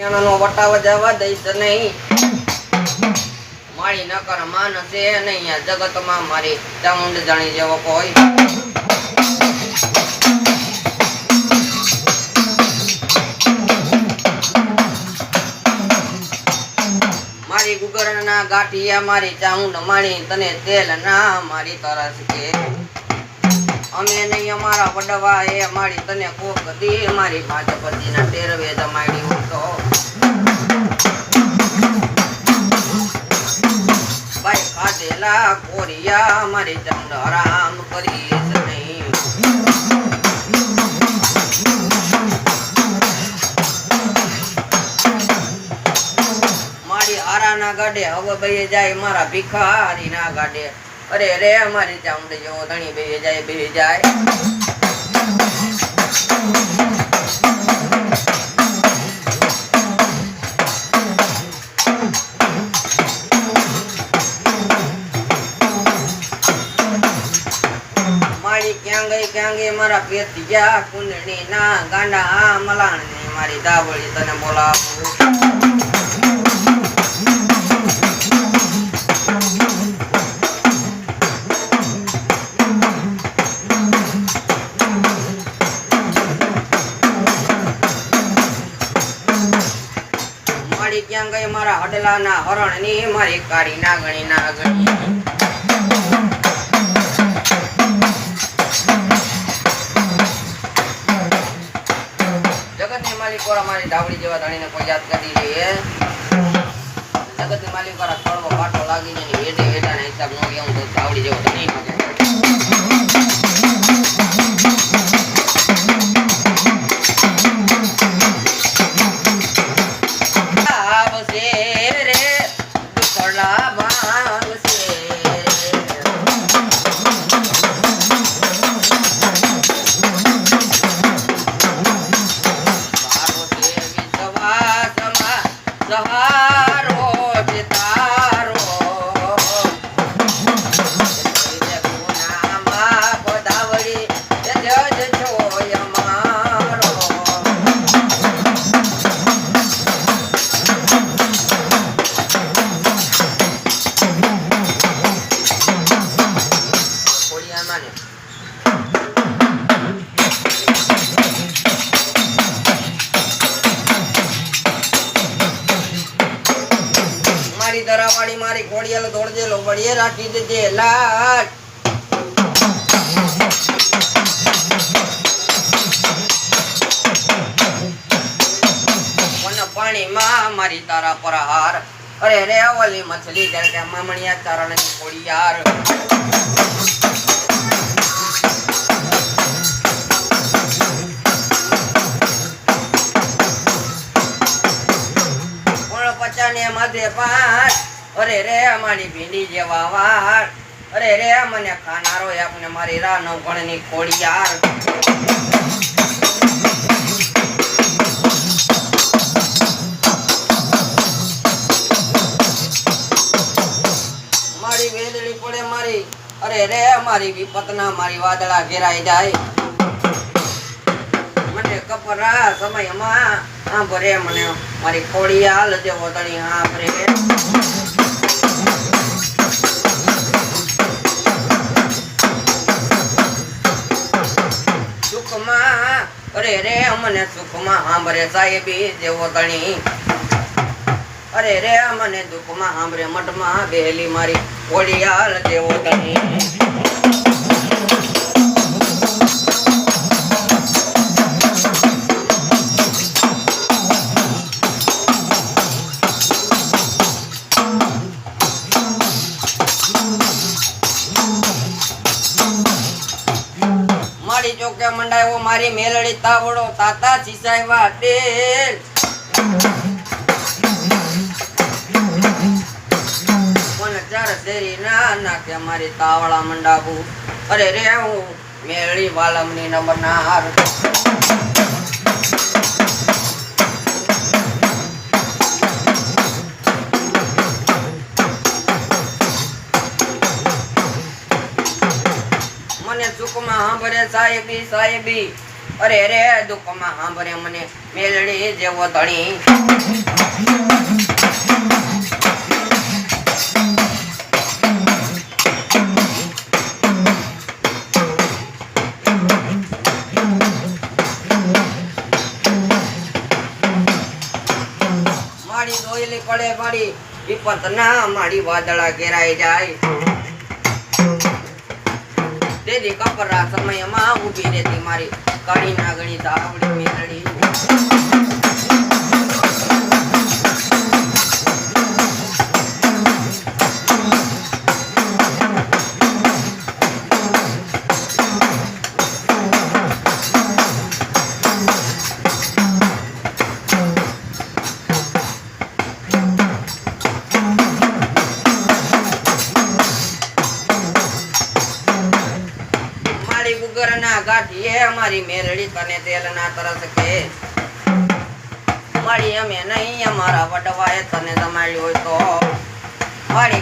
એનો વટાવ જવા દઈશ નહીં. મારી નકર માન છે નહીં. આ જગતમાં મારી ચામુંડ જાણી જેવો કોઈ. મારી ગુગરના ગાંઠિયા મારી ચામુંડ માણી તને તેલ ના મારી તરસ કે અમે નહીં અમારા વડવા એ મારી તને કોક દી મારી ભાજપતિના ટેરવે જમાડી ઉઠો ભાઈ કોરિયા મારી ચંડ આરામ કરીશ નહીં. મારી આરાના ગાડે હવે બહી જાય, મારા ભિખારી ના ગાડે. અરે રે, મારી ચામડી જેવો ધણી બેહી જાય બે જાય. મારી ક્યાં ગઈ ક્યાં ગઈ મારા પેતિયા કુંડળી ના ગાંડા. મલાણ ને મારી દાવળી તને બોલાવું. મારી ક્યાં ગઈ મારા હડલા ના હરણની મારી કાળી નાગણી નાગણી જગતની માલિક વાળા મારી ધાવડી જેવા ધણીને કોઈ યાદ કરી છે જગતની માલિક વાળા કડવો પાટો લાગીને જાય ને વેઢે વેઢાના હિસાબ નો એવું તો ધાવડી જેવો ધણી Claro. બળીએ રાખી દેજે લાટ. પાણીમાં મારી તારા પ્રહાર અરે રે, ઓલી મછલી કે મામણિયા ચરણ ખોડિયાર પણ પચાને માથે પાંચ. અરે રે અમારી ભીંડી જેવા વાર અરે રે મને ખાનારો આપને મારી રા નવગણની ખોડિયાર. મારી વેદળી પડે મારી. અરે રે મારી વિપતના મારી વાદળા ઘેરાઈ જાય. મને કપરા સમયમાં સાંભળે મને મારી ખોડિયાલ જેવો તણી સાંભળે અરે ને સુખમાં સાંભળે સાહેબી જેવો તણી અરે રે મને દુઃખમાં સાંભળે, મઠમાં બેલી મારી ઓળિયાલ જેવો તણી મારી ચોકે મંડાયો મારી મેલડી તાવડો તાતા સિસાઈ વાટે મને ચાર શેરી ના નાખે મારી તાવડા મંડાવું અરે રે, હું મેળી વાલમની નંબર સાંભળે સાહેબી સાહેબી. અરે રે દુઃખમાં સાંભળે મને મેલડી જેવો ધણી. મારી દોયલી પડે મારી વિપત ના મારી વાદળા ઘેરાઈ જાય. તેથી કપરા સમયમાં ઊભી રહેતી મારી કાળી નાગણી તાવડી મેલડી મારી ગુગર ના ગાંઠીએ અમારી મેરડી, તને તેલ ના તરસ કે. મળી અમે નહીં, અમારા વડવાએ તને જમાડ્યું હોય તો. મારી